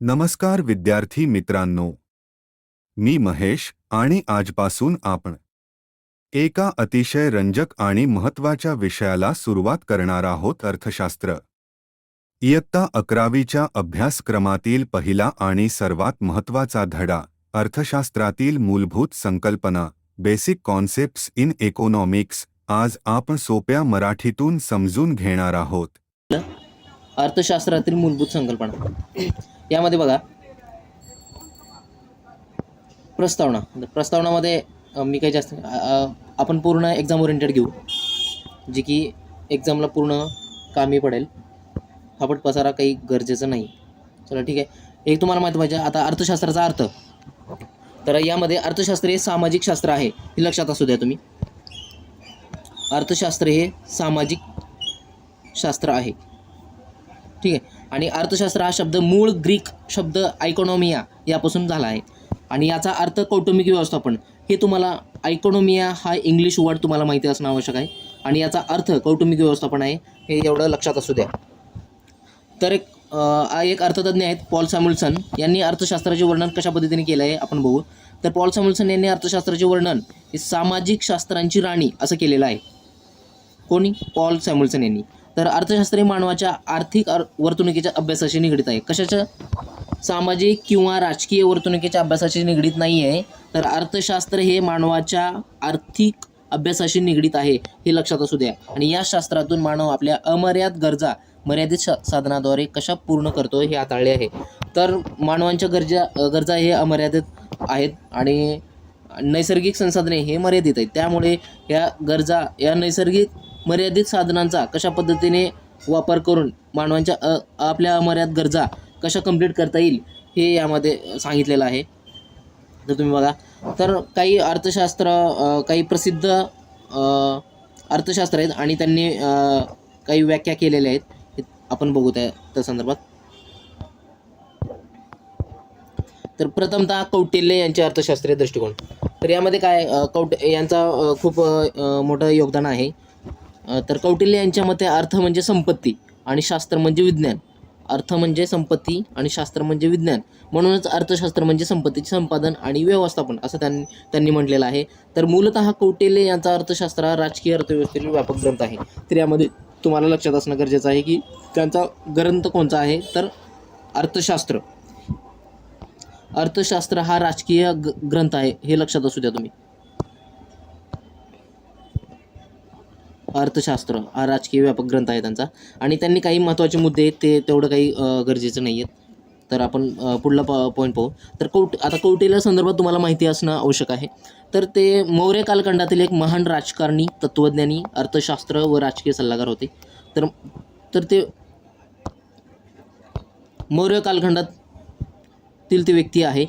नमस्कार विद्यार्थी मित्रांनो. मी महेश आणि आजपासून आपण एका अतिशय रंजक आणि महत्त्वाच्या विषयाला सुरुवात करणार आहोत अर्थशास्त्र. इयत्ता अकरावीच्या अभ्यासक्रमातील पहिला आणि सर्वात महत्त्वाचा धडा अर्थशास्त्रातील मूलभूत संकल्पना बेसिक कॉन्सेप्ट्स इन इकॉनॉमिक्स आज आपण सोप्या मराठीतून समजून घेणार आहोत. अर्थशास्त्रातील मूलभूत संकल्पना. यामध्ये बघा. प्रस्तावना. म्हणजे प्रस्तावनामध्ये मी काही जास्त आपण पूर्ण एक्झाम ओरिएंटेड घेऊ. जी की एक्झामला पूर्ण कामी पडेल. फापट पसारा काही गरजेचं नाही. चला ठीक आहे. एक तुम्हाला माहिती पाहिजे. आता अर्थशास्त्राचा अर्थ. तर यामध्ये अर्थशास्त्र हे सामाजिक शास्त्र आहे. हे लक्षात असू द्या तुम्ही. अर्थशास्त्र हे सामाजिक शास्त्र आहे. ठीक आहे. आणि अर्थशास्त्र हा शब्द मूळ ग्रीक शब्द आयकोनॉमिया यापासून झाला आहे. आणि याचा अर्थ कौटुंबिक व्यवस्थापन. हे तुम्हाला आयकोनॉमिया हा इंग्लिश वर्ड तुम्हाला माहिती असणं आवश्यक आहे. आणि याचा अर्थ कौटुंबिक व्यवस्थापन आहे. हे एवढं लक्षात असू द्या. तर एक आ- एक अर्थतज्ञ आहेत पॉल सॅम्युल्सन यांनी अर्थशास्त्राचे वर्णन कशा पद्धतीने केलं आहे आपण बघू. तर पॉल सॅम्युल्सन यांनी अर्थशास्त्राचे वर्णन हे सामाजिक शास्त्रांची राणी असं केलेलं आहे. कोणी? पॉल सॅम्युल्सन यांनी. तर अर्थशास्त्र हे मानवाच्या आर्थिक अर- वर्तणुकीच्या अभ्यासाशी निगडीत आहे. कशाच्या? सामाजिक किंवा राजकीय वर्तणुकीच्या अभ्यासाशी निगडीत नाही आहे तर अर्थशास्त्र हे मानवाच्या आर्थिक अभ्यासाशी निगडीत आहे हे लक्षात असू द्या. आणि या शास्त्रातून मानव आपल्या अमर्याद गरजा मर्यादित शा साधनाद्वारे कशा पूर्ण करतो हे हाताळले आहे. तर मानवांच्या गरजा गरजा हे अमर्यादित आहेत आणि नैसर्गिक संसाधने हे मर्यादित आहेत. त्यामुळे या गरजा या नैसर्गिक मर्यादित साधनांचा कशा पद्धतीने वापर करून मानवांच्या आपल्या अमर्याद गरजा कशा कंप्लीट करता येईल हे यामध्ये सांगितलेलं आहे. तर तुम्ही बघा. तर काही अर्थशास्त्र काही प्रसिद्ध अर्थशास्त्र आहेत आणि त्यांनी काही व्याख्या केलेल्या आहेत. आपण बघू त्या त्या संदर्भात. तर प्रथमतः कौटिल्य यांचे अर्थशास्त्रीय दृष्टिकोन. तर यामध्ये काय कौट यांचा खूप मोठं योगदान आहे. तर कौटिल्य यांच्या मते अर्थ म्हणजे संपत्ती आणि शास्त्र म्हणजे विज्ञान. अर्थ म्हणजे संपत्ती आणि शास्त्र म्हणजे विज्ञान. म्हणूनच अर्थशास्त्र म्हणजे संपत्तीचे संपादन आणि व्यवस्थापन असं त्यांनी त्यांनी म्हटलेलं आहे. तर मूलतः कौटिल्य यांचा अर्थशास्त्र हा राजकीय अर्थव्यवस्थेतील व्यापक ग्रंथ आहे. तर यामध्ये तुम्हाला लक्षात असणं गरजेचं आहे की त्यांचा ग्रंथ कोणता आहे? तर अर्थशास्त्र. अर्थशास्त्र हा राजकीय ग्रंथ आहे हे लक्षात असू द्या तुम्ही. अर्थशास्त्र हा राजकीय व्यापक ग्रंथ आहे त्यांचा. आणि त्यांनी काही महत्त्वाचे मुद्दे आहेत ते तेवढं काही गरजेचं नाही आहेत. तर आपण पुढला प पॉईंट पाहू. तर कौट आता कौटिल्या संदर्भात तुम्हाला माहिती असणं आवश्यक आहे. तर ते मौर्य कालखंडातील एक महान राजकारणी तत्त्वज्ञानी अर्थशास्त्र व राजकीय सल्लागार होते. तर तर ते मौर्य कालखंडातील ते व्यक्ती आहे.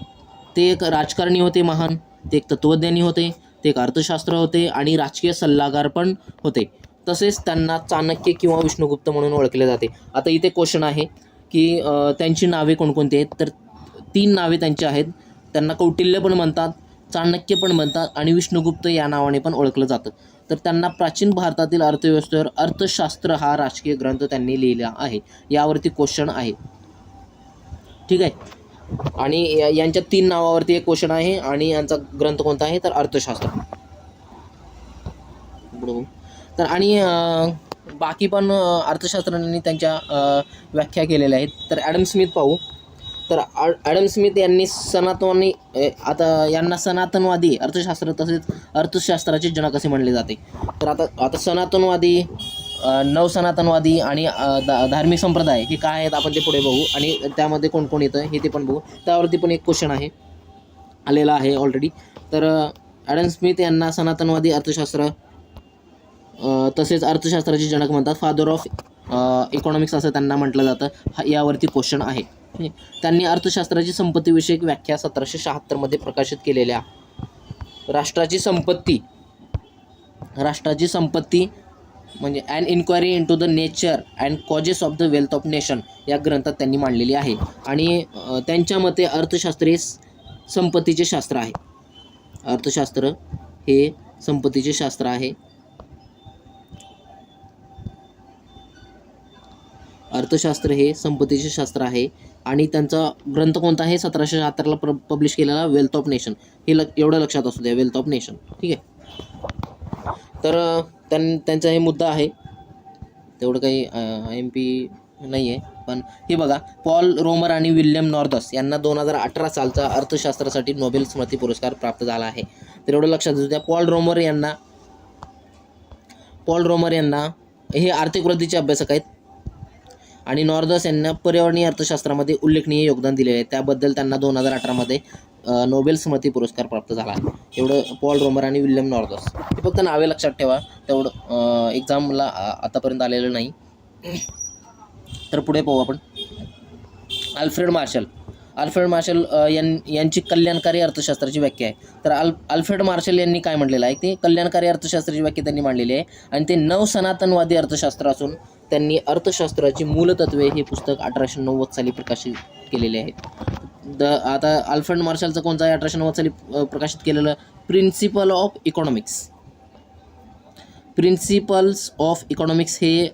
ते एक राजकारणी होते महान. ते एक तत्त्वज्ञानी होते. एक अर्थशास्त्र होते आणि राजकीय सल्लागार पण होते. तसेच त्यांना चाणक्य किंवा विष्णुगुप्त म्हणून ओळखले जाते. आता इथे क्वेश्चन आहे की त्यांची नावे कोणकोणती आहेत? तर तीन नावे त्यांची आहेत. त्यांना कौटिल्य पण म्हणतात चाणक्य पण म्हणतात आणि विष्णुगुप्त या नावाने पण ओळखलं जातं. तर त्यांना प्राचीन भारतातील अर्थव्यवस्थेवर अर्थशास्त्र हा राजकीय ग्रंथ त्यांनी लिहिला आहे. यावरती क्वेश्चन आहे. ठीक आहे? आणि यांच्या तीन नावावरती एक क्वेश्चन आहे आणि यांचा ग्रंथ कोणता आहे? तर अर्थशास्त्र. बरोबर तर आणि बाकी पण अर्थशास्त्रांनी त्यांच्या व्याख्या केलेल्या आहेत. तर ॲडम स्मिथ पाहू. तर ॲडम स्मिथ यांनी सनातनी आता यांना सनातनवादी अर्थशास्त्र तसेच अर्थशास्त्राचे जनक असे म्हणले जाते. तर आता आता सनातनवादी नवसनातनवादी आणि धा धार्मिक संप्रदाय हे काय आहेत आपण ते पुढे बघू. आणि त्यामध्ये कोण कोण येतं हे ते पण बघू. त्यावरती पण एक क्वेश्चन आहे. आलेला आहे ऑलरेडी तर ॲडम स्मिथ यांना सनातनवादी अर्थशास्त्र तसेच अर्थशास्त्राचे जनक म्हणतात. फादर ऑफ इकॉनॉमिक्स असं त्यांना म्हटलं जातं. हा यावरती क्वेश्चन आहे. त्यांनी अर्थशास्त्राची संपत्तीविषयक व्याख्या सतराशे शहात्तरमध्ये प्रकाशित केलेल्या. राष्ट्राची संपत्ती राष्ट्राची संपत्ती म्हणजे and inquiry into the nature and causes of the wealth of nation या ग्रंथात त्यांनी मांडलेली आहे. आणि त्यांच्या मते अर्थशास्त्र हे संपत्तीचे शास्त्र आहे. अर्थशास्त्र हे संपत्तीचे शास्त्र आहे. अर्थशास्त्र हे संपत्तीचे शास्त्र आहे. आणि त्यांचा ग्रंथ कोणता आहे? सतराशे शहात्तरला प्र पब्लिश केलेला वेल्थ ऑफ नेशन हे ल एवढं लक्षात असू द्या. वेल्थ ऑफ नेशन ठीक आहे. तर त्यां त्यांचा हे मुद्दा आहे. तेवढं काही एम पी नाही आहे पण हे बघा पॉल रोमर आणि विल्यम नॉर्दस यांना दोन हजार अठरा सालचा अर्थशास्त्रासाठी नोबेल स्मृती पुरस्कार प्राप्त झाला आहे. तर एवढं लक्षात असू द्या पॉल रोमर यांना पॉल रोमर यांना हे आर्थिक वृद्धीचे अभ्यासक आहेत. आणि नॉर्दस यांना पर्यावरणीय अर्थशास्त्रामध्ये उल्लेखनीय योगदान दिले आहे. त्याबद्दल त्यांना दोन हजार अठरामध्ये नोबेल स्मृती पुरस्कार प्राप्त झाला. एवढं पॉल रोमर आणि विल्यम नॉर्दस. हे फक्त नावे लक्षात ठेवा. तेवढं एक्झामला आतापर्यंत आलेलं नाही. तर पुढे पाहू आपण. Alfred Marshall. अल्फ्रेड मार्शल यां यांची कल्याणकारी अर्थशास्त्राची व्याख्या आहे. तर अल अल्फ्रेड मार्शल यांनी काय म्हटलेलं आहे? ते कल्याणकारी अर्थशास्त्राची व्याख्या त्यांनी मांडलेली आहे. आणि ते नवसनातनवादी अर्थशास्त्र असून त्यांनी अर्थशास्त्राची मूलतत्वे हे पुस्तक अठराशे नव्वद साली प्रकाशित केलेले आहेत. द आता अल्फ्रेड मार्शलचं कोणतं आहे अठराशे नव्वद साली प्रकाशित केलेलं? Principle of economics principles of economics हे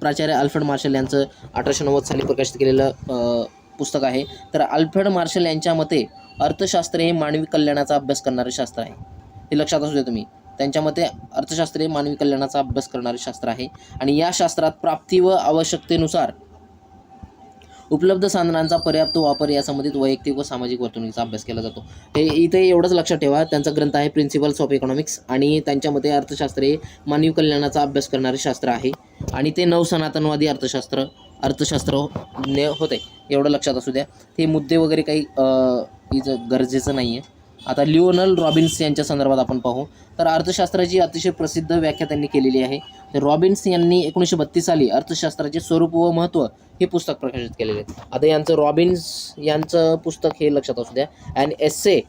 प्राचार्य अल्फ्रेड मार्शल यांचं अठराशे नव्वद साली प्रकाशित केलेलं पुस्तक आहे. तर अल्फ्रेड मार्शल यांच्या मते अर्थशास्त्र हे मानवी कल्याणाचा अभ्यास करणारे शास्त्र आहे. हे लक्षात असू द्या तुम्ही. त्यांच्या मते अर्थशास्त्र हे मानवी कल्याणाचा अभ्यास करणारे शास्त्र आहे. आणि या शास्त्रात प्राप्ती व आवश्यकतेनुसार उपलब्ध साधनांचा पर्याप्त वापर या संबंधित वैयक्तिक व सामाजिक वर्तणुकीचा अभ्यास केला जातो. हे इथे एवढंच लक्षात ठेवा. त्यांचा ग्रंथ आहे प्रिन्सिपल्स ऑफ इकॉनॉमिक्स आणि त्यांच्यामध्ये अर्थशास्त्र हे मानवी कल्याणाचा अभ्यास करणारे शास्त्र आहे. आणि ते नवसनातनवादी अर्थशास्त्र अर्थशास्त्र ने होते. एवढं लक्षात असू द्या. ते मुद्दे वगैरे काही इथं गरजेचं नाही आहे आता लिओनल रॉबिन्स यांच्या संदर्भात आपण पाहू. तर अर्थशास्त्राची अतिशय प्रसिद्ध व्याख्या त्यांनी केलेली आहे. तर रॉबिन्स यांनी एकोणीसशे बत्तीस साली अर्थशास्त्राचे स्वरूप व महत्त्व हे पुस्तक प्रकाशित केलेले आहे. आता यांचं रॉबिन्स यांचं पुस्तक हे लक्षात असू द्या. And essay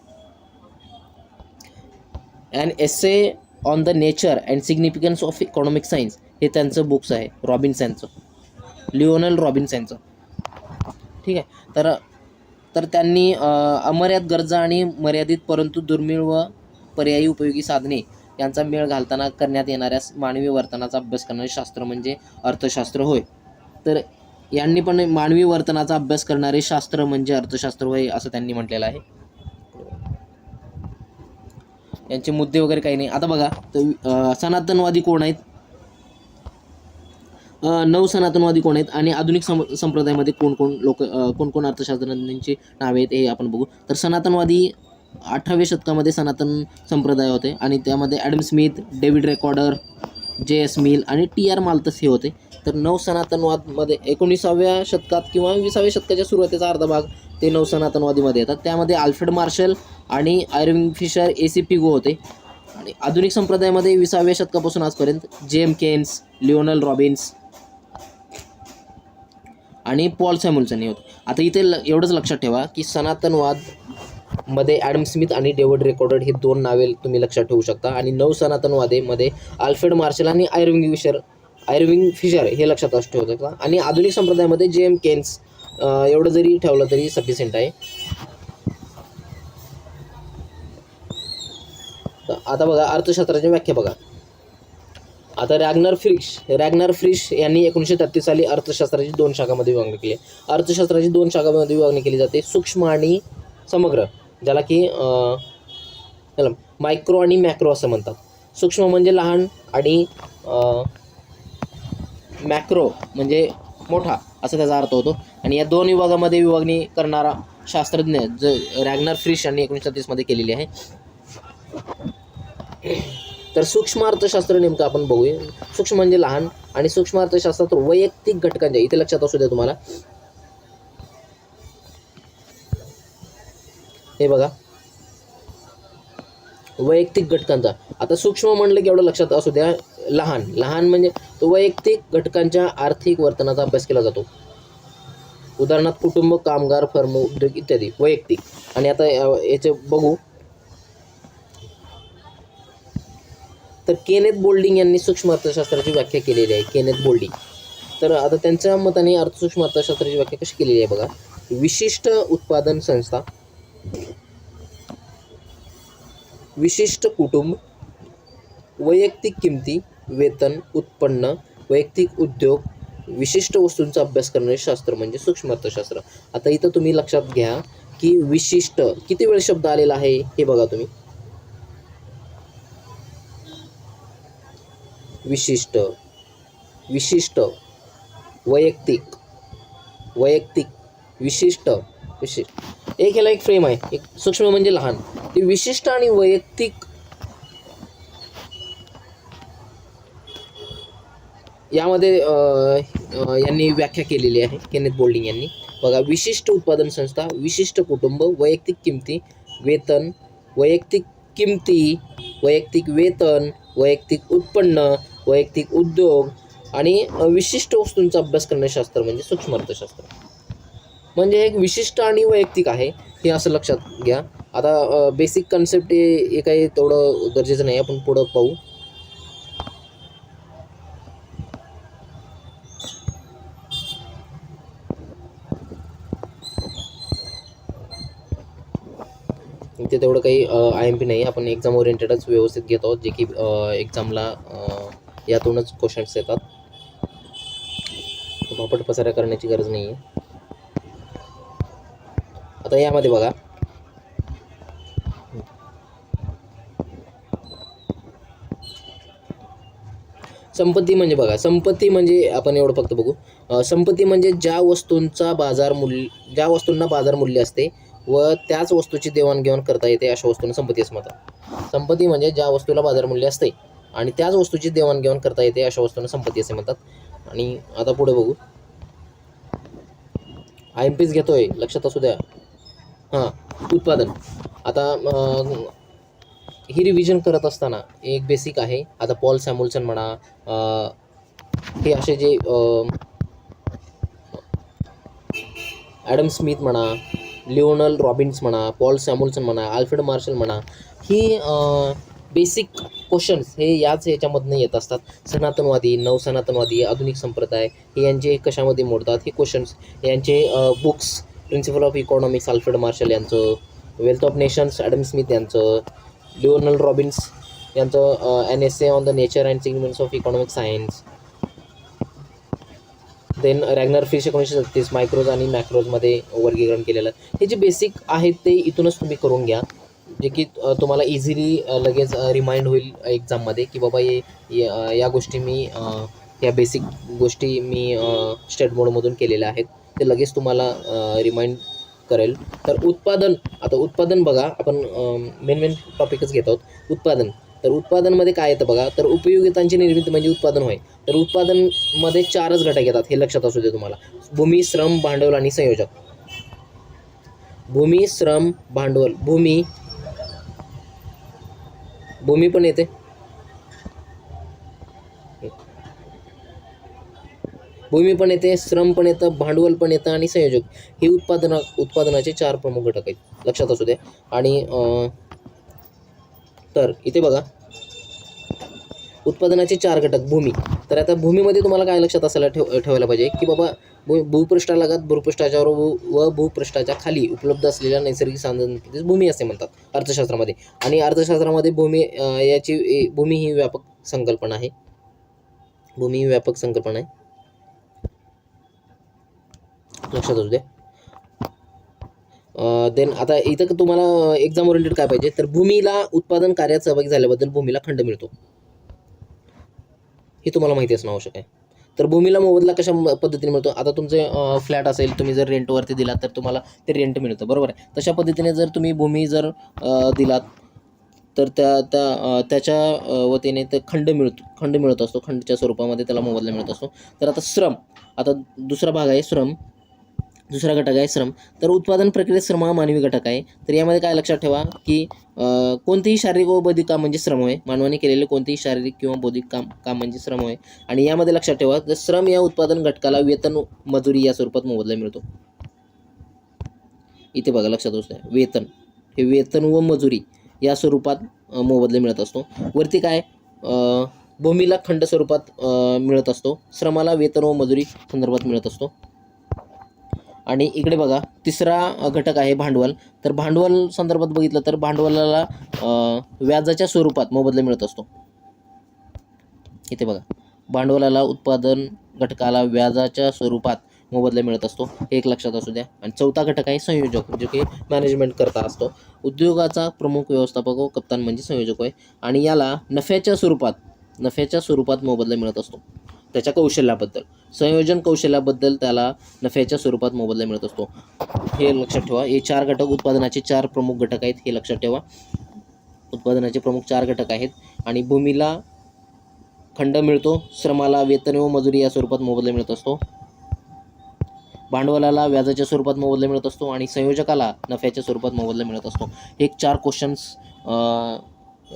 and essay on the nature and significance of economic science हे त्यांचं बुक्स आहे. रॉबिन्स यांचं. लिओनल रॉबिन्स यांचं. ठीक आहे. तर तर त्यांनी अमर्याद गरजा आणि मर्यादित परंतु दुर्मिळ व पर्यायी उपयोगी साधने यांचा मेळ घालताना करण्यात येणाऱ्या मानवी वर्तनाचा अभ्यास करणारे शास्त्र म्हणजे अर्थशास्त्र होय. तर यांनी पण मानवी वर्तनाचा अभ्यास करणारे शास्त्र म्हणजे अर्थशास्त्र होय असं त्यांनी म्हटलेलं आहे. यांचे मुद्दे वगैरे काही नाही. आता बघा तर सनातनवादी कोण आहेत? नऊ सनातनवादी कोण आहेत आणि आधुनिक सम संप्रदायामध्ये कोण कोण लोक कोण कोण अर्थशास्त्रज्ञांची नावे आहेत हे आपण बघू. तर सनातनवादी अठराव्या शतकामध्ये सनातन संप्रदाय होते आणि त्यामध्ये Adam Smith David Ricardo J S Mill आणि टी आर मालतस हे होते. तर नऊ सनातनवादमध्ये एकोणीसाव्या शतकात किंवा विसाव्या शतकाच्या सुरुवातीचा अर्धा भाग ते नऊ सनातनवादीमध्ये येतात. त्यामध्ये आल्फ्रेड मार्शल आणि Irving Fisher A C Pigou होते. आणि आधुनिक संप्रदायामध्ये विसाव्या शतकापासून आजपर्यंत जेम केन्स लिओनल रॉबिन्स आणि पॉल सॅम्युल्सन हे होते. आता इथे ल एवढंच लक्षात ठेवा की सनातनवादमध्ये ॲडम स्मिथ आणि डेव्हिड रेकॉर्डेड हे दोन नावे तुम्ही लक्षात ठेवू शकता. आणि नऊ सनातनवादेमध्ये आल्फ्रेड मार्शल आणि आयर्विंग फिशर आयर्विंग फिशर हे लक्षात असं ठेवू शकता आणि आधुनिक संप्रदायामध्ये जे एम केन्स एवढं जरी ठेवलं तरी सफिशियंट आहे. तर आता बघा अर्थशास्त्राची व्याख्या बघा. आता रॅग्नर फ्रिश रॅग्नर फ्रिश यांनी एकोणीसशे तेहतीस साली अर्थशास्त्राची दोन शाखामध्ये विभागणी केली आहे. अर्थशास्त्राची दोन शाखामध्ये विभागणी केली जाते सूक्ष्म आणि समग्र ज्याला की मायक्रो आणि मॅक्रो असं म्हणतात. सूक्ष्म म्हणजे लहान आणि मॅक्रो म्हणजे मोठा असा त्याचा अर्थ होतो. आणि या दोन विभागामध्ये विभागणी करणारा शास्त्रज्ञ ज रॅग्नर फ्रिश यांनी एकोणीसशे तीसमध्ये केलेली आहे. तर सूक्ष्म अर्थशास्त्र नेमकं आपण बघूया. सूक्ष्म म्हणजे लहान आणि सूक्ष्म अर्थशास्त्रात वैयक्तिक घटकांच्या इथे लक्षात असू द्या तुम्हाला. हे बघा. वैयक्तिक घटकांचा. आता सूक्ष्म म्हणलं की एवढं लक्षात असू द्या. लहान. लहान म्हणजे तो वैयक्तिक घटकांच्या आर्थिक वर्तनाचा अभ्यास केला जातो. उदाहरणार्थ कुटुंब कामगार फर्म उद्योग इत्यादी. वैयक्तिक. आणि आता याचे बघू. तर केनेथ बोल्डिंग यांनी सूक्ष्म अर्थशास्त्राची व्याख्या केलेली आहे केनेत बोल्डिंग. तर आता त्यांच्या मताने अर्थ सूक्ष्म अर्थशास्त्राची व्याख्या कशी केलेली आहे बघा. विशिष्ट उत्पादन संस्था विशिष्ट कुटुंब वैयक्तिक किमती वेतन उत्पन्न वैयक्तिक उद्योग विशिष्ट वस्तूंचा अभ्यास करणारे शास्त्र म्हणजे सूक्ष्म अर्थशास्त्र. आता इथं तुम्ही लक्षात घ्या की विशिष्ट किती वेळ शब्द आलेला आहे हे बघा तुम्ही. विशिष्ट विशिष्ट वैयक्तिक वैयक्तिक विशिष्ट विशिष्ट. एक ह्याला एक फ्रेम आहे. एक सूक्ष्म म्हणजे लहान. ती विशिष्ट आणि वैयक्तिक यामध्ये यांनी व्याख्या केलेली आहे. केनेथ बोल्डिंग यांनी. बघा विशिष्ट उत्पादन संस्था विशिष्ट कुटुंब वैयक्तिक किमती वेतन वैयक्तिक किमती वैयक्तिक वेतन वैयक्तिक उत्पन्न वैयक्तिक उद्योग आणि विशिष्ट वस्तूंचा अभ्यास करणे शास्त्र म्हणजे सूक्ष्म अर्थशास्त्र. म्हणजे हे एक विशिष्ट आणि वैयक्तिक आहे हे असं लक्षात घ्या. आता बेसिक कन्सेप्ट हे हे काही तेवढं गरजेचं नाही आपण पुढं पाहू. इथे तेवढं काही आय एम पी नाही आपण एक्झाम ओरिएंटेडच व्यवस्थित घेत आहोत जे की एक्झामला यातूनच क्वेश्चन्स येतात. पापट पसाऱ्या करण्याची गरज नाही आहे आता यामध्ये बघा. संपत्ती म्हणजे बघा संपत्ती म्हणजे आपण एवढं फक्त बघू. संपत्ती म्हणजे ज्या वस्तूंचा बाजार मूल्य ज्या वस्तूंना बाजार मूल्य असते व त्याच वस्तूची देवाणघेवाण करता येते अशा वस्तूंना संपत्ती असं म्हणतात. संपत्ती म्हणजे ज्या वस्तूला बाजार मूल्य असते. आणि त्याच वस्तूची देवाणघेवाण करता येते अशा वस्तूंना संपत्ती असे म्हणतात. आणि आता पुढे बघू. आय एम पीच घेतोय लक्षात असू द्या. हां उत्पादन. आता ही रिव्हिजन करत असताना एक बेसिक आहे. आता पॉल सॅम्युल्सन म्हणा हे असे जे ॲडम स्मिथ म्हणा लिओनल रॉबिन्स म्हणा पॉल सॅम्युल्सन म्हणा आल्फ्रेड मार्शल म्हणा ही बेसिक क्वेश्चन्स हे याच याच्यामधनं येत असतात. सनातनवादी नवसनातनवादी आधुनिक संप्रदाय हे यांचे कशामध्ये मोडतात? हे क्वेश्चन्स यांचे books principle of economics Alfred Marshall यांचं wealth of nations Adam Smith यांचं लिओनल रॉबिन्स यांचं an essay on the nature and significance of economic science then Ragnar Frisch एकोणीसशे सत्तीस मायक्रोज आणि मॅक्रोजमध्ये वर्गीकरण केलेलं. हे जे बेसिक आहेत ते इथूनच तुम्ही करून घ्या. जे की तुम्हाला इझिली लगेच रिमाइंड होईल एक्झाममध्ये की बाबा हे या गोष्टी मी या बेसिक गोष्टी मी स्टेट बोर्डमधून केलेल्या आहेत. ते लगेच तुम्हाला रिमाइंड करेल. तर उत्पादन आता उत्पादन बघा आपण मेन मेन टॉपिकच घेत आहोत. उत्पादन. तर उत्पादनमध्ये काय येतं बघा तर उपयोगितांची निर्मिती म्हणजे उत्पादन होय. तर उत्पादनमध्ये चारच घटक येतात हे लक्षात असू दे तुम्हाला. भूमी श्रम भांडवल आणि संयोजक. भूमी श्रम भांडवल. भूमी भूमी पण येते. भूमी पण येते श्रम पण येतं भांडवल पण येतं आणि संयोजक. हे उत्पादना उत्पादनाचे चार प्रमुख घटक आहेत. लक्षात असू द्या आणि तर इथे बघा. उत्पादनाचे चार घटक भूमी. तर आता भूमीमध्ये तुम्हाला काय लक्षात असायला ठेव ठेवायला पाहिजे की बाबा भू भूपृष्ठालगत भूपृष्ठाच्या व व भूपृष्ठाच्या खाली उपलब्ध असलेल्या नैसर्गिक साधन भूमी असे म्हणतात अर्थशास्त्रामध्ये. आणि अर्थशास्त्रामध्ये भूमी याची ए- भूमी ही व्यापक संकल्पना आहे. भूमी ही व्यापक संकल्पना आहे. लक्षात असू द्या. देन आता इथं तुम्हाला एक्झाम ओरिएंटेड काय पाहिजे? तर भूमीला उत्पादन कार्यात सहभागी झाल्याबद्दल भूमीला खंड मिळतो. हे तुम्हाला माहिती असणं आवश्यक आहे. तर भूमीला मोबदला कशा पद्धतीने मिळतो? आता तुमचे फ्लॅट असेल तुम्ही जर रेंटवरती दिलात तर तुम्हाला ते रेंट मिळतं बरोबर आहे? तशा पद्धतीने जर तुम्ही भूमी जर दिलात तर त्या त्या त्याच्या वतीने ते खंड मिळतो खंड मिळत असतो. खंडच्या स्वरूपामध्ये त्याला मोबदला मिळत असतो. तर आता श्रम आता दुसरा भाग आहे श्रम. दुसरा घटक आहे श्रम. तर उत्पादन प्रक्रियेत श्रम हा मानवी घटक आहे. तर यामध्ये काय लक्षात ठेवा की कोणतेही शारीरिक व बौद्धिक काम म्हणजे श्रम होय. मानवाने केलेले कोणतेही शारीरिक किंवा बौद्धिक काम काम म्हणजे श्रम होय. आणि यामध्ये लक्षात ठेवा तर श्रम या उत्पादन घटकाला वेतन मजुरी या स्वरूपात मोबदला मिळतो. इथे बघा लक्षात असतं वेतन. हे वेतन व मजुरी या स्वरूपात मोबदला मिळत असतो. वरती काय भूमीला खंड स्वरूपात मिळत असतो. श्रमाला वेतन व मजुरी संदर्भात मिळत असतो. आणि इकडे बघा तिसरा घटक आहे भांडवल. तर भांडवल संदर्भात बघितलं तर भांडवलाला व्याजाच्या स्वरूपात मोबदला मिळत असतो. इथे बघा भांडवलाला उत्पादन घटकाला व्याजाच्या स्वरूपात मोबदला मिळत असतो. हे एक लक्षात असू द्या. आणि चौथा घटक आहे संयोजक जो की मॅनेजमेंट करता असतो. उद्योगाचा प्रमुख व्यवस्थापक व कप्तान म्हणजे संयोजक होय. आणि याला नफ्याच्या स्वरूपात नफ्याच्या स्वरूपात मोबदला मिळत असतो. त्याच्या कौशल्याबद्दल. संयोजन कौशल्याबद्दल त्याला नफ्याच्या स्वरूपात मोबदला मिळत असतो. हे लक्षात ठेवा. हे चार घटक उत्पादनाचे चार प्रमुख घटक आहेत. हे लक्षात ठेवा. उत्पादनाचे प्रमुख चार घटक आहेत. आणि भूमीला खंड मिळतो. श्रमाला वेतन व मजुरी या स्वरूपात मोबदला मिळत असतो. भांडवलाला व्याजाच्या स्वरूपात मोबदला मिळत असतो. आणि संयोजकाला नफ्याच्या स्वरूपात मोबदला मिळत असतो. हे चार क्वेश्चन्स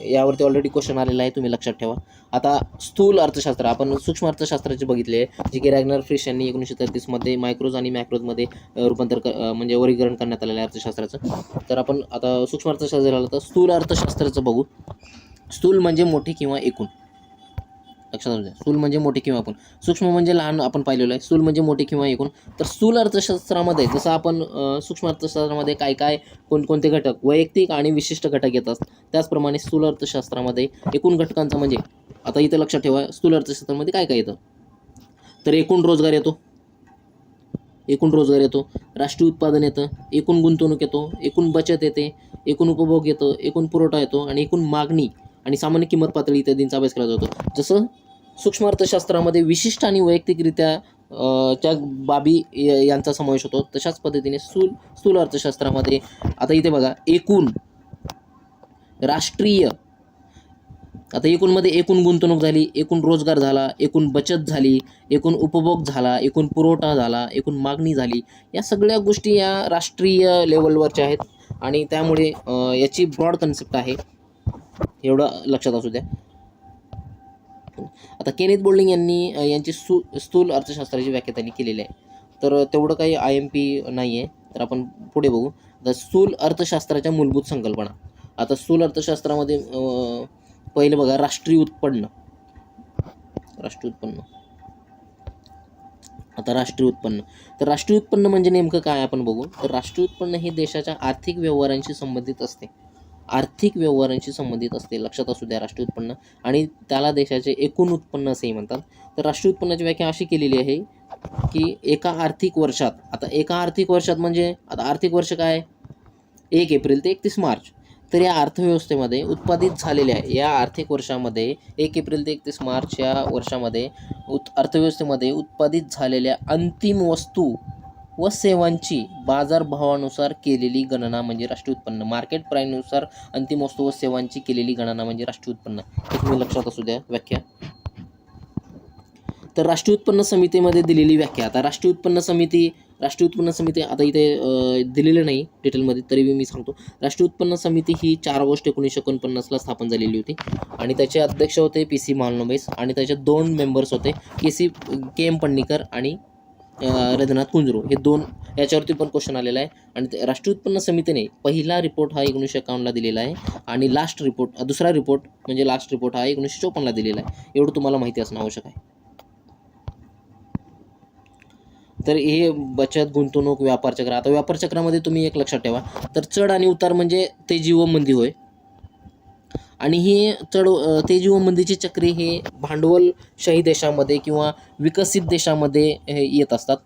यावरती ऑलरेडी क्वेश्चन आलेला आहे तुम्ही लक्षात ठेवा. आता स्थूल अर्थशास्त्र आपण सूक्ष्म अर्थशास्त्राचे बघितले जे की रॅग्नर फ्रिश यांनी एकोणीसशे तेहतीसमध्ये मायक्रोज आणि मॅक्रोजमध्ये रूपांतर म्हणजे वर्गीकरण करण्यात आलेलं आहे अर्थशास्त्राचं. तर आपण आता सूक्ष्म अर्थशास्त्र झालं तर स्थूल अर्थशास्त्राचं बघू. स्थूल म्हणजे मोठी किंवा एकूण. लक्षात असू द्या. स्थूल म्हणजे मोठे किंवा आपण. सूक्ष्म म्हणजे लहान आपण पाहिलेलं आहे. स्थूल म्हणजे मोठे किंवा एकूण. तर स्थूल अर्थशास्त्रामध्ये जसं आपण सूक्ष्म अर्थशास्त्रामध्ये काय काय कोणकोणते घटक वैयक्तिक आणि विशिष्ट घटक येतात त्याचप्रमाणे स्थूल अर्थशास्त्रामध्ये एकूण घटकांचा म्हणजे आता इथं लक्षात ठेवा स्थूल अर्थशास्त्रामध्ये काय काय येतं? तर एकूण रोजगार येतो. एकूण रोजगार येतो. राष्ट्रीय उत्पादन येतं. एकूण गुंतवणूक येतो. एकूण बचत येते. एकूण उपभोग येतो. एकूण पुरवठा येतो. आणि एकूण मागणी आणि सामान्य किंमत पातळी इत्यादींचा अभ्यास केला जातो. जसं सूक्ष्म अर्थशास्त्रामध्ये विशिष्ट आणि वैयक्तिकरित्या च्या बाबी यांचा समावेश होतो. तशाच पद्धतीने स्थूल स्थूल अर्थशास्त्रामध्ये आता इथे बघा एकूण राष्ट्रीय आता एकूणमध्ये एकूण गुंतवणूक झाली एकूण रोजगार झाला एकूण बचत झाली एकूण उपभोग झाला एकूण पुरवठा झाला एकूण मागणी झाली या सगळ्या गोष्टी या राष्ट्रीय लेवलवरच्या आहेत. आणि त्यामुळे याची ब्रॉड कन्सेप्ट आहे. एवढं लक्षात असू द्या. आता केनेत बोल्डिंग यांनी यांची सु स्थूल अर्थशास्त्राची व्याख्या त्यांनी केलेली आहे. तर तेवढं काही आय एम पी नाही आहे तर आपण पुढे बघू. आता स्थूल अर्थशास्त्राच्या मूलभूत संकल्पना. आता स्थूल अर्थशास्त्रामध्ये पहिलं पहिले बघा राष्ट्रीय उत्पन्न. राष्ट्रीय उत्पन्न. आता राष्ट्रीय उत्पन्न. तर राष्ट्रीय उत्पन्न म्हणजे नेमकं काय आपण बघू? तर राष्ट्रीय उत्पन्न हे देशाच्या आर्थिक व्यवहारांशी संबंधित असते. आर्थिक व्यवहारांशी संबंधित असते. लक्षात असू द्या राष्ट्रीय उत्पन्न आणि त्याला देशाचे एकूण उत्पन्न असेही म्हणतात. तर राष्ट्रीय उत्पन्नाची व्याख्या अशी केलेली आहे की एका आर्थिक वर्षात आता एका आर्थिक वर्षात म्हणजे आता आर्थिक वर्ष काय? एक एप्रिल ते एकतीस मार्च. तर या अर्थव्यवस्थेमध्ये उत्पादित झालेल्या या आर्थिक वर्षामध्ये एक एप्रिल ते एकतीस मार्च या वर्षामध्ये उत अर्थव्यवस्थेमध्ये उत्पादित झालेल्या अंतिम वस्तू व सेवांची बाजारभावानुसार केलेली गणना म्हणजे राष्ट्रीय उत्पन्न. मार्केट प्राईनुसार अंतिम वस्तू व सेवांची केलेली गणना म्हणजे राष्ट्रीय उत्पन्न. हे तुम्ही लक्षात असू द्या व्याख्या. तर राष्ट्रीय उत्पन्न समितीमध्ये दिलेली व्याख्या. आता राष्ट्रीय उत्पन्न समिती राष्ट्रीय उत्पन्न समिती आता इथे दिलेलं नाही डिटेलमध्ये तरी मी सांगतो. राष्ट्रीय उत्पन्न समिती ही चार ऑगस्ट एकोणीसशे एकोणपन्नासला स्थापन झालेली होती. आणि त्याचे अध्यक्ष होते पी सी मालनोबेस आणि त्याचे दोन मेंबर्स होते के सी के एम पण्णीकर आणि रघुनाथ कुंजरू हे दोन याच्यावरती पण क्वेश्चन आलेला आहे. आणि राष्ट्रीय उत्पन्न समितीने पहिला रिपोर्ट हा एकोणीसशे एकावन्नला दिलेला आहे. आणि लास्ट रिपोर्ट दुसरा रिपोर्ट म्हणजे लास्ट रिपोर्ट हा एकोणीसशे चोपन्नला दिलेला आहे. एवढं तुम्हाला माहिती असणं आवश्यक आहे. तर हे बचत गुंतवणूक व्यापार चक्र. आता व्यापार चक्रामध्ये तुम्ही एक लक्षात ठेवा. तर चढ आणि उतार म्हणजे तेजी व मंदी होय. आणि हे चढ तेजी व मंदीची चक्रे हे भांडवलशाही देशामध्ये किंवा विकसित देशामध्ये हे येत असतात.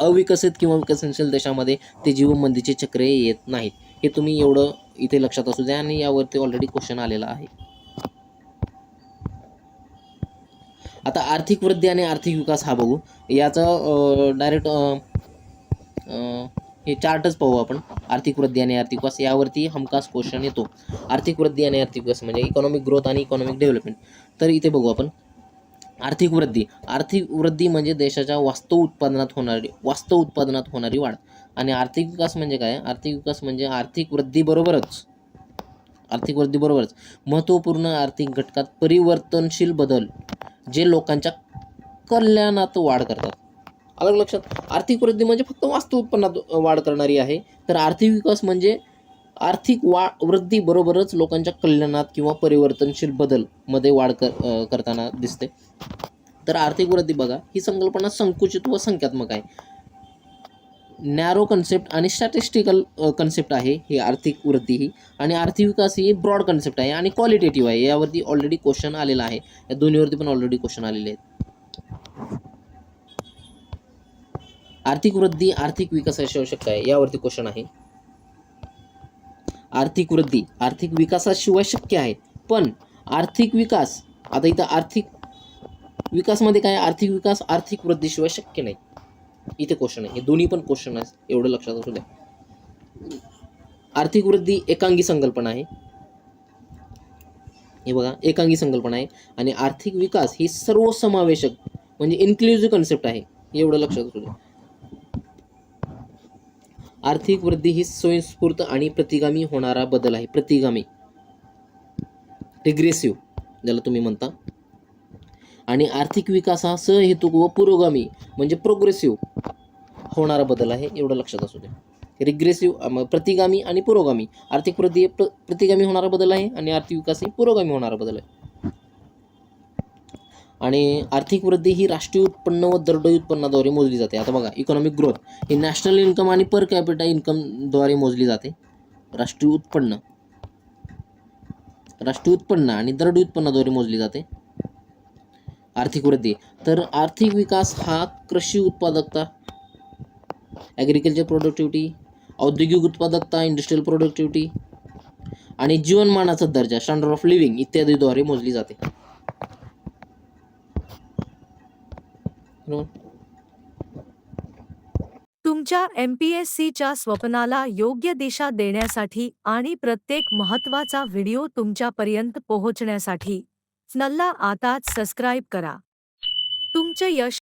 अविकसित किंवा विकसनशील देशामध्ये तेजी व मंदीची चक्रे येत नाहीत. हे तुम्ही एवढं इथे लक्षात असू द्या आणि यावरती ऑलरेडी क्वेश्चन आलेला आहे. आता आर्थिक वृद्धी आणि आर्थिक विकास हा बघू. याचा डायरेक्ट हे चार्टच पाहू आपण. आर्थिक वृद्धी आणि आर्थिक विकास यावरती हमखास क्वेश्चन येतो. आर्थिक वृद्धी आणि आर्थिक विकास म्हणजे इकॉनॉमिक ग्रोथ आणि इकॉनॉमिक डेव्हलपमेंट तर इथे बघू आपण. आर्थिक वृद्धी. आर्थिक वृद्धी म्हणजे देशाच्या वास्तव उत्पादनात होणारी वास्तव उत्पादनात होणारी वाढ. आणि आर्थिक विकास म्हणजे काय? आर्थिक विकास म्हणजे आर्थिक वृद्धीबरोबरच आर्थिक वृद्धीबरोबरच महत्त्वपूर्ण आर्थिक घटकात परिवर्तनशील बदल जे लोकांच्या कल्याणात वाढ करतात. अलग लक्षात. आर्थिक वृद्धी म्हणजे फक्त वास्तव उत्पन्नात वाढ करणारी आहे. तर आर्थिक विकास म्हणजे आर्थिक वा वृद्धीबरोबरच लोकांच्या कल्याणात किंवा परिवर्तनशील बदलमध्ये वाढ कर करताना दिसते. तर आर्थिक वृद्धी बघा ही संकल्पना संकुचित व संख्यात्मक आहे. नॅरो कन्सेप्ट आणि स्टॅटिस्टिकल कन्सेप्ट आहे ही आर्थिक वृद्धी ही. आणि आर्थिक विकास ही ब्रॉड कन्सेप्ट आहे आणि क्वालिटेटिव्ह आहे. यावरती ऑलरेडी क्वेश्चन आलेला आहे. या दोन्हीवरती पण ऑलरेडी क्वेश्चन आलेले आहेत. आर्थिक वृद्धी आर्थिक विकासाची आवश्यकता आहे यावरती क्वेश्चन आहे. आर्थिक वृद्धी आर्थिक विकासाशिवाय शक्य आहे. पण आर्थिक विकास आता इथं आर्थिक विकासमध्ये काय आर्थिक विकास आर्थिक वृद्धीशिवाय शक्य नाही. इथे क्वेश्चन आहे. हे दोन्ही पण क्वेश्चन आहे एवढं लक्षात असू द्या. आर्थिक वृद्धी एकांगी संकल्पना आहे. हे बघा एकांगी संकल्पना आहे. आणि आर्थिक विकास ही सर्वसमावेशक म्हणजे इन्क्लुझिव्ह कन्सेप्ट आहे. एवढं लक्षात असू द्या. आर्थिक वृद्धी ही स्वयंस्फूर्त आणि प्रतिगामी होणारा बदल आहे. प्रतिगामी. रिग्रेसिव्ह ज्याला तुम्ही म्हणता. आणि आर्थिक विकास हा सहहेतुक व पुरोगामी म्हणजे प्रोग्रेसिव्ह होणारा बदल आहे एवढं लक्षात असू दे रिग्रेसिव्ह प्रतिगामी आणि पुरोगामी. आर्थिक वृद्धी प्र प्रतिगामी होणारा बदल आहे आणि आर्थिक विकास ही पुरोगामी होणारा बदल आहे. आणि आर्थिक वृद्धी ही राष्ट्रीय उत्पन्न व दरडोई उत्पन्नाद्वारे मोजली जाते. आता बघा इकॉनॉमिक ग्रोथ ही नॅशनल इन्कम आणि पर कॅपिटा इन्कमद्वारे मोजली जाते. राष्ट्रीय उत्पन्न. राष्ट्रीय उत्पन्न आणि दरडोई उत्पन्नाद्वारे मोजली जाते. आर्थिक वृद्धी. तर आर्थिक विकास हा कृषी उत्पादकता ॲग्रिकल्चर प्रोडक्टिव्हिटी औद्योगिक उत्पादकता इंडस्ट्रियल प्रोडक्टिव्हिटी आणि जीवनमानाचा दर्जा स्टँडर्ड ऑफ लिव्हिंग इत्यादीद्वारे मोजली जाते. तुमच्या एम पी एस सीच्या स्वप्नाला योग्य दिशा देण्यासाठी आणि प्रत्येक महत्त्वाचा व्हिडिओ तुमच्यापर्यंत पोहोचण्यासाठी नल्ला आताच सबस्क्राईब करा. तुमचे यश